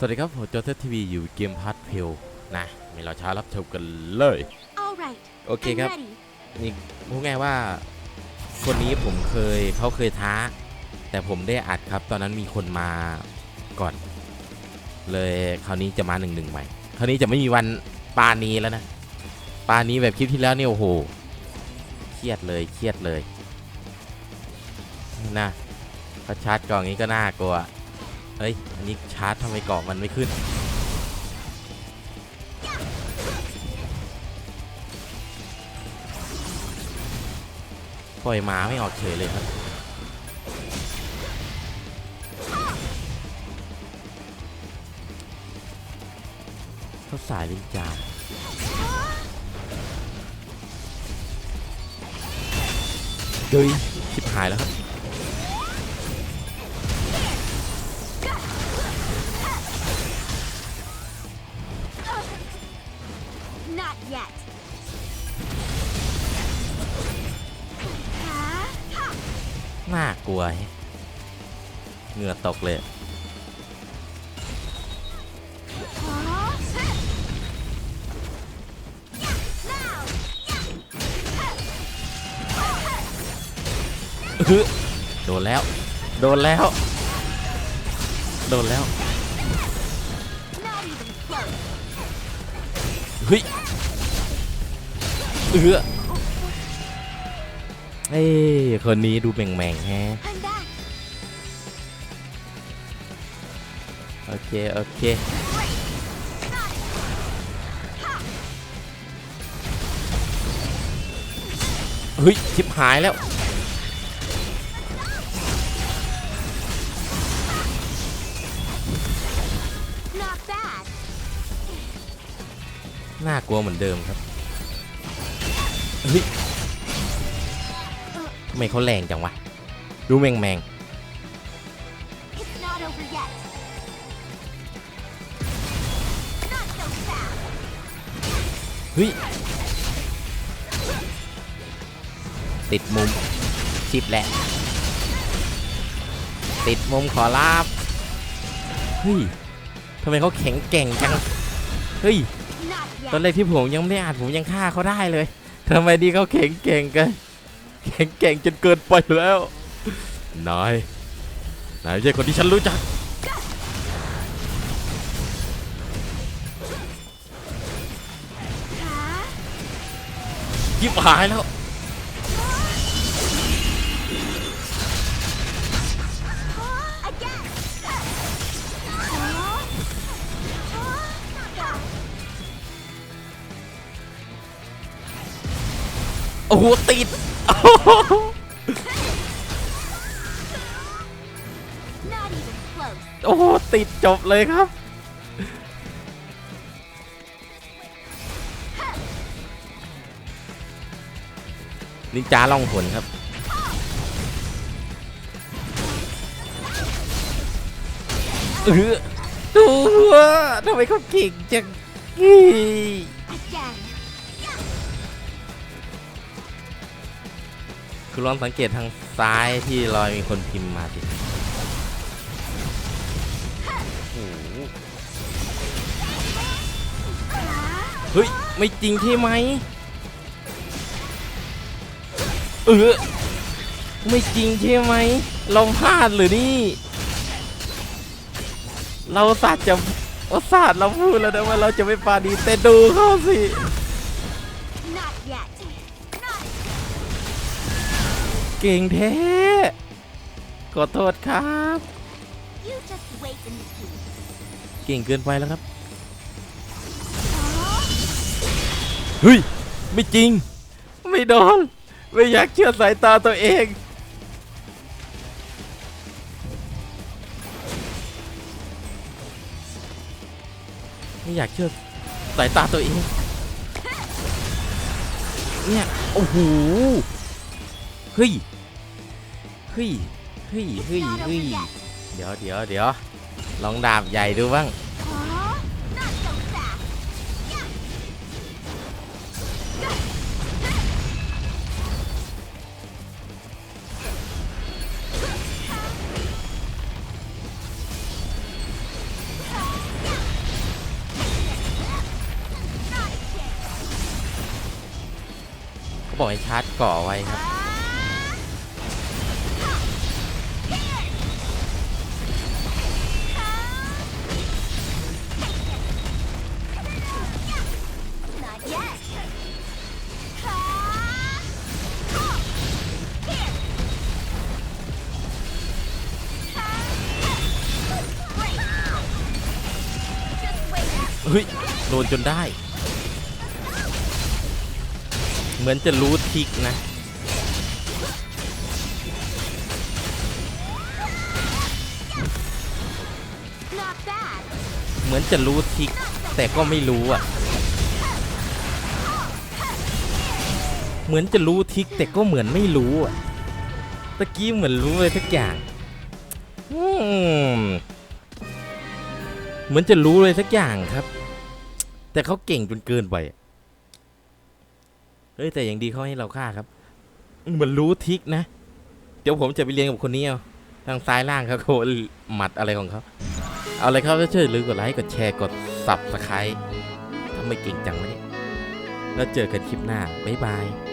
สวัสดีครับผมโจเซฟทีวีอยู่เกมพัทเพลนะไม่รอช้ารับชมกันเลย All right. โอเค I'm ครับ ready. นี่พูดง่ายว่า คนนี้ผมเคยเขาเคยท้า แต่ผมได้อัดครับ ตอนนั้นมีคนมาก่อน เลยคราวนี้จะมาหนึ่งหนึ่งใหม่ คราวนี้จะไม่มีวันปานี้แล้วนะ ปานี้แบบคลิปที่แล้วเนี่ยโอ้โหเครียดเลยเครียดเลยนะถ้าชาร์จกล่องนี้ก็น่ากลัว เฮ้ย อันนี้ชาร์จทำไมเกล่องมันไม่ขึ้น ปล่อยหมาไม่ออกเฉยเลยครับ เขาสายลิงจาเฮ้ยชิบหายแล้วครับ น่ากลัวเหงื่อตกเลยคือโดนแล้ว โดนแล้ว โดนแล้ว เฮ้ย เอือ เอ้ยคนนี้ดูแม่งๆแฮะ I'm back. โอเค โอเค เฮ้ยชิบหายแล้ว Not bad. น่ากลัวเหมือนเดิมครับ เฮ้ยทำ ไมเขาแรงจังวะ ดูแมงแมง It's not over yet. Not so fast. เฮ้ย ติดมุม ชิปแหละ ติดมุมขอลาบ เฮ้ยทำไมเขาแข็งแกร่งจัง เฮ้ย Not ตอน yet. แรกที่ผมยังไม่ได้อ่านผมยังฆ่าเขาได้เลยทำไมดีเขาแข็งแกร่งกัน แข็งแกร่งจนเกินไปแล้ว นาย นายไม่ใช่คนที่ฉันรู้จัก ยิบหายแล้ว โอ้โห ติด โอ้โหโอ้โหติดจบเลยครับ นินจาล่องหนครับ เออตัวทำไมเขาเก่งจังอี้ คุณลองสังเกตทางซ้ายที่รอยมีคนพิมพ์มาสิโอ้โหเฮ้ย ไม่จริงใช่ไหม เออ ไม่จริงใช่ไหม เราพลาดหรือนี่ เราศาสตร์จะเราศาสตร์เราพูดแล้วนะว่าเราจะไม่ปาดีแต่ดูเขาสิ เก่งแท้ขอโทษครับ you just wait and see. เก่งเกินไปแล้วครับ เฮ้ย ไม่จริง ไม่โดน ไม่อยากเชื่อสายตาตัวเองไม่อยากเชื่อสายตาตัวเองเนี่ย โอ้โห เฮ้ย เฮ้ย เฮ้ย เฮ้ย เฮ้ย เดี๋ยวเดี๋ยวเดี๋ยวลองดาบใหญ่ดูบ้าง บอกให้ชาร์จก่อไว้ครับ เฮ้ยโดนจนได้ เหมือนจะรู้ทิกนะ เหมือนจะรู้ทิก แต่ก็ไม่รู้อะ เหมือนจะรู้ทิก แต่ก็เหมือนไม่รู้อะตะกี้เหมือนรู้เลยทุกอย่าง อืม เหมือนจะรู้เลยสักอย่างครับ แต่เขาเก่งจนเกินไปเฮ้ยแต่อย่างดีเขาให้เราฆ่าครับเหมือนรู้ทิกนะ เดี๋ยวผมจะไปเรียนกับคนนี้เอาทางซ้ายล่างเขาโคหมัดอะไรของเขาเอาเลยครับถ้าช่วยลืมกดไลค์กดแชร์กดสับสไครต์ทำไมเก่งจังวะเนี่ยแล้วเจอกันคลิปหน้า บ๊ายบาย